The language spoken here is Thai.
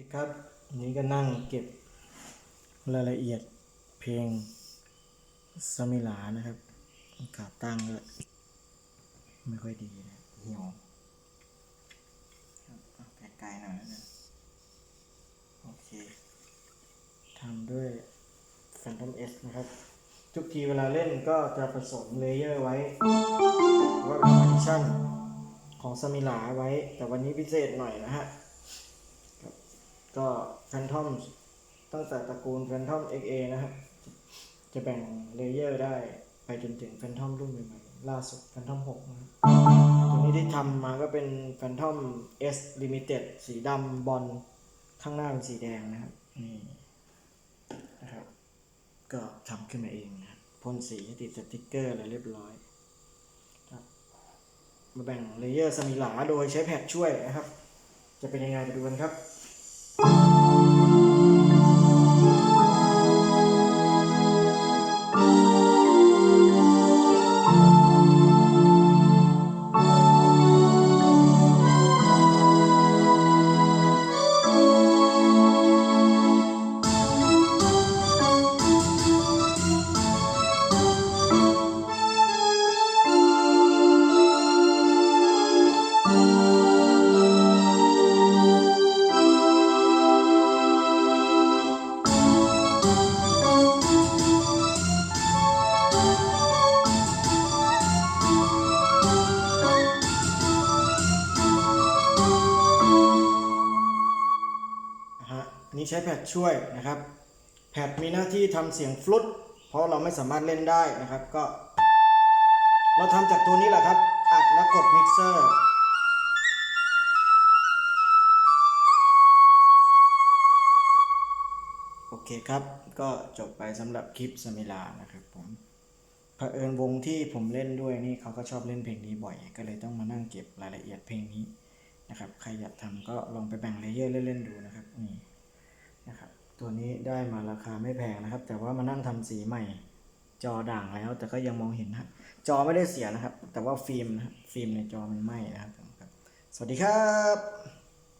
สิครับวันนี้ก็นั่งเก็บรายละเอียดเพลงสมิลานะครับขาตั้งก็ไม่ค่อยดีนะเหี่ยวครับเอาไกลๆหน่อยแล้วกันโอเคทำด้วย Phantom S นะครับ ทุกทีเวลาเล่นก็จะผสมเลเยอร์ไว้ว่าเป็นพาร์ติชันของสมิลาไว้ แต่วันนี้พิเศษหน่อยนะฮะ ก็ Phantom ตั้งแต่ตระกูล Phantom XA นะครับ จะแบ่งเลเยอร์ได้ไปจนถึง Phantom รุ่นใหม่ๆล่าสุด Phantom 6นะครับตัวนี้ที่ทำมาก็เป็น Phantom S Limited สีดำบอลข้างหน้าเป็นสีแดงนะครับนี่นะครับ ก็ทำขึ้นมาเองนะพ่นสีติดสติ๊กเกอร์อะไรเรียบร้อยครับมาแบ่งเลเยอร์สมิลาโดยใช้แพดช่วยนะครับ จะเป็นยังไงไปดูกันครับ นี้ใช้แพดช่วยนะครับ แพดมีหน้าที่ทำเสียงฟลุตเพราะเราไม่สามารถเล่นได้นะครับ ก็ เราทำจากตัวนี้แหละครับ อัดแล้วกดมิกเซอร์โอเคครับ ก็จบไปสำหรับคลิปสมิลานะครับผมเผอิญวงที่ผมเล่นด้วยนี่เขาก็ชอบเล่นเพลงนี้บ่อย ก็เลยต้องมานั่งเก็บรายละเอียดเพลงนี้นะครับ ใครอยากทำก็ลองไปแบ่งเลเยอร์เล่นๆดูนะครับนี่ ตัวนี้ได้มาราคาไม่แพงนะครับ แต่ว่ามานั่งทำสีใหม่ จอด่างแล้ว แต่ก็ยังมองเห็นนะจอไม่ได้เสียนะครับ แต่ว่าฟิล์มนะฟิล์มในจอมันไหม้นะครับ สวัสดีครับ